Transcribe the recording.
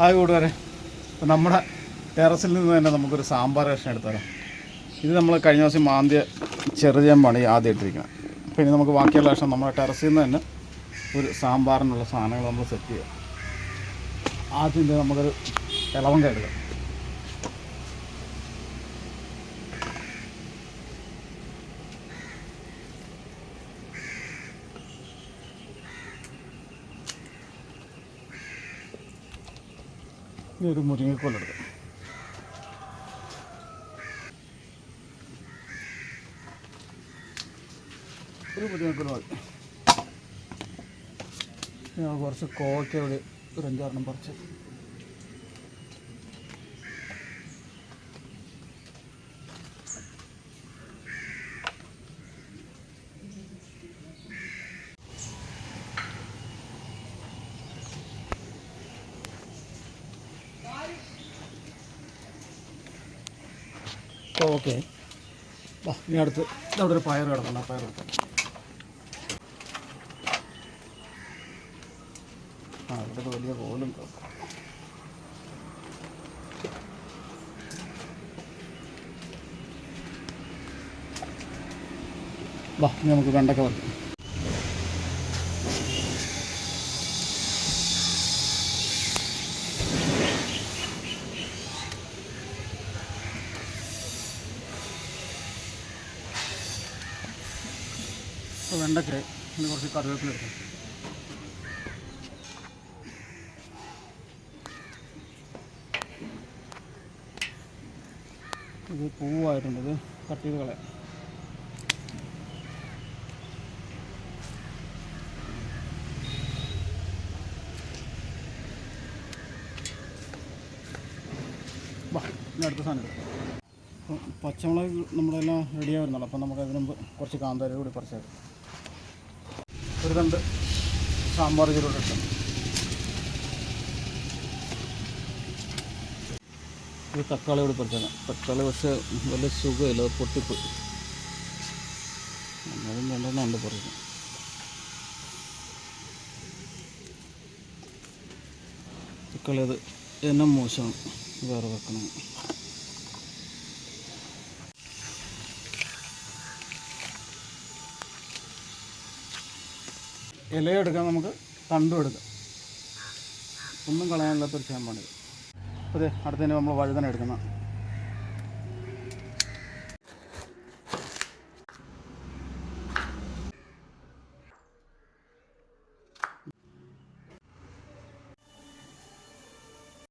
Hi കൂടുതലെ ഇപ്പം നമ്മുടെ ടെറസിൽ നിന്ന് തന്നെ നമുക്കൊരു സാമ്പാർ കഷ്ണം എടുത്താലോ ഇത് നമ്മൾ കഴിഞ്ഞ ദിവസം മാന്തിയ പണി ആദ്യം ഇട്ടിരിക്കുന്നത്. അപ്പോൾ ഇനി നമുക്ക് ബാക്കിയുള്ള കഷ്ണം നമ്മുടെ ടെറസിൽ നിന്ന് തന്നെ ഒരു സാമ്പാറിനുള്ള സാധനങ്ങൾ നമ്മൾ സെറ്റ് ചെയ്യാം. ആദ്യം നമുക്കൊരു ഇളവങ്ക എടുക്കാം. ഇനി ഒരു മുരിങ്ങക്കോലെടുക്കാം ഒരു മുരിങ്ങക്കോൽ മതി. ഞാൻ കുറച്ച് കോവയ്ക്ക ഒരു അഞ്ചാറെണ്ണം പറിച്ച് ഓക്കെ. ഇനി അടുത്ത്. അവിടെ ഒരു പയർ കിടക്കണം പയർ കിടക്കണം ആ ഇവിടെ വലിയ കോലും വാ ഇനി നമുക്ക് വെണ്ടക്ക വറുക്കാം. അപ്പോൾ വെണ്ടയ്ക്ക ഇനി കുറച്ച് കറിവേപ്പില എടുക്കാം. ഇത് പൂവായിട്ടുണ്ട് ഇത് കട്ട് ചെയ്ത് കളയാം. അടുത്ത സാധനം പച്ചമുളക് നമ്മളെല്ലാം റെഡി ആവുന്നുള്ളൂ അപ്പോൾ നമുക്ക് അതിന് മുമ്പ് കുറച്ച് കാന്താരി കൂടി പറിച്ചേക്കാം ഒരു സാമ്പാർ ചൂരോടെ ഇട്ടു. ഒരു തക്കാളി കൂടി പറിച്ചേക്കാം തക്കാളി പക്ഷേ വലിയ സുഖമില്ല അത് പൊട്ടിപ്പോയി. അതും രണ്ടെണ്ണം പറയുന്നത് തക്കാളി അത് എന്നെ മോശമാണ് വേറെ വെക്കണം. ഇലയും എടുക്കാം നമുക്ക് തണ്ടും എടുക്കാം ഒന്നും കളയാനില്ലാത്തൊരു ചേമ്പാണിത് അതെ അടുത്തതിന് നമ്മൾ വഴുതന എടുക്കുന്ന